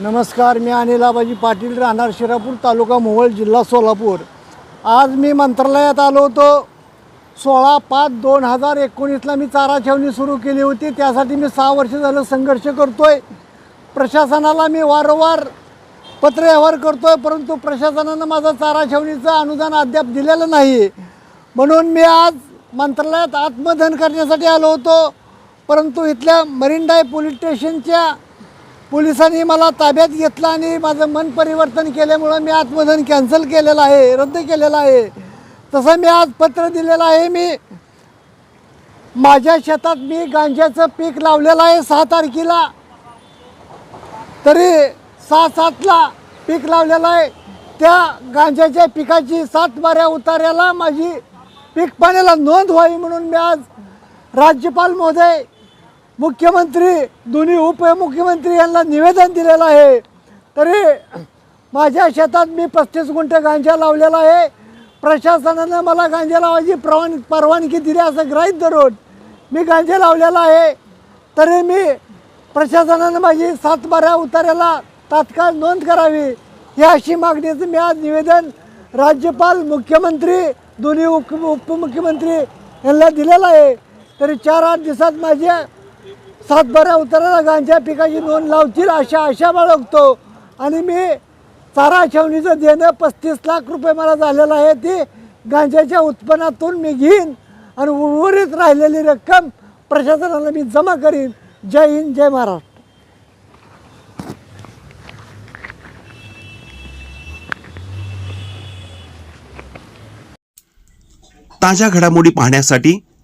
नमस्कार मी अनिल आबाजी पाटील राहणार शिरापूर तालुका मोहोळ जिल्हा सोलापूर. आज मी मंत्रालयात आलो होतो. सोळा पाच दोन हजार एकोणीसला मी चारा छावणी सुरू केली होती. त्यासाठी मी सहा वर्ष झालं संघर्ष करतो आहे प्रशासनाला मी वारंवार पत्रव्यवहार करतो आहे परंतु प्रशासनानं माझं चारा छावणीचं अनुदान अद्याप दिलेलं नाही. म्हणून मी आज मंत्रालयात आत्मदहन करण्यासाठी आलो होतो. परंतु इथल्या मरिंडाय पोलीस स्टेशनच्या पोलिसांनी मला ताब्यात घेतलं आणि माझं मन परिवर्तन केल्यामुळं मी आत्मधन कॅन्सल केलेलं आहे रद्द केलेलं आहे. तसं मी आज पत्र दिलेलं आहे मी माझ्या शेतात मी गांज्याचं पीक लावलेलं आहे सहा तारखेला. तरी सहा सातला पीक लावलेलं आहे. त्या गांज्याच्या पिकाची सात बाऱ्या उतार्याला माझी पीक पाण्याला नोंद व्हावी म्हणून मी आज राज्यपाल महोदय मुख्यमंत्री दोन्ही उपमुख्यमंत्री यांना निवेदन दिलेलं आहे. तरी माझ्या शेतात मी पस्तीस गुंठे गांजा लावलेला आहे. प्रशासनानं मला गांजा लावायची प्रवान परवानगी दिली असं ग्राहीत धरून मी गांजा लावलेला आहे. तरी मी प्रशासनानं माझी सातबाऱ्या बारा उतार्याला तात्काळ नोंद करावी ही अशी मागणीचं मी आज निवेदन राज्यपाल मुख्यमंत्री दोन्ही उप उपमुख्यमंत्री यांना दिलेलं आहे. तरी चार आठ दिवसात माझ्या सात उताराला गांजा पिकाची नोंद लावतील अशा आशा बाळगतो आणि मी चारा छावणीचं देणं पस्तीस लाख रुपये मला झालेलं आहे ती गांजाच्या उत्पन्नातून मी घेईन आणि उर्वरित राहिलेली रक्कम प्रशासनाला मी जमा करीन. जय हिंद जय महाराष्ट्र. ताज्या घडामोडी पाहण्यासाठी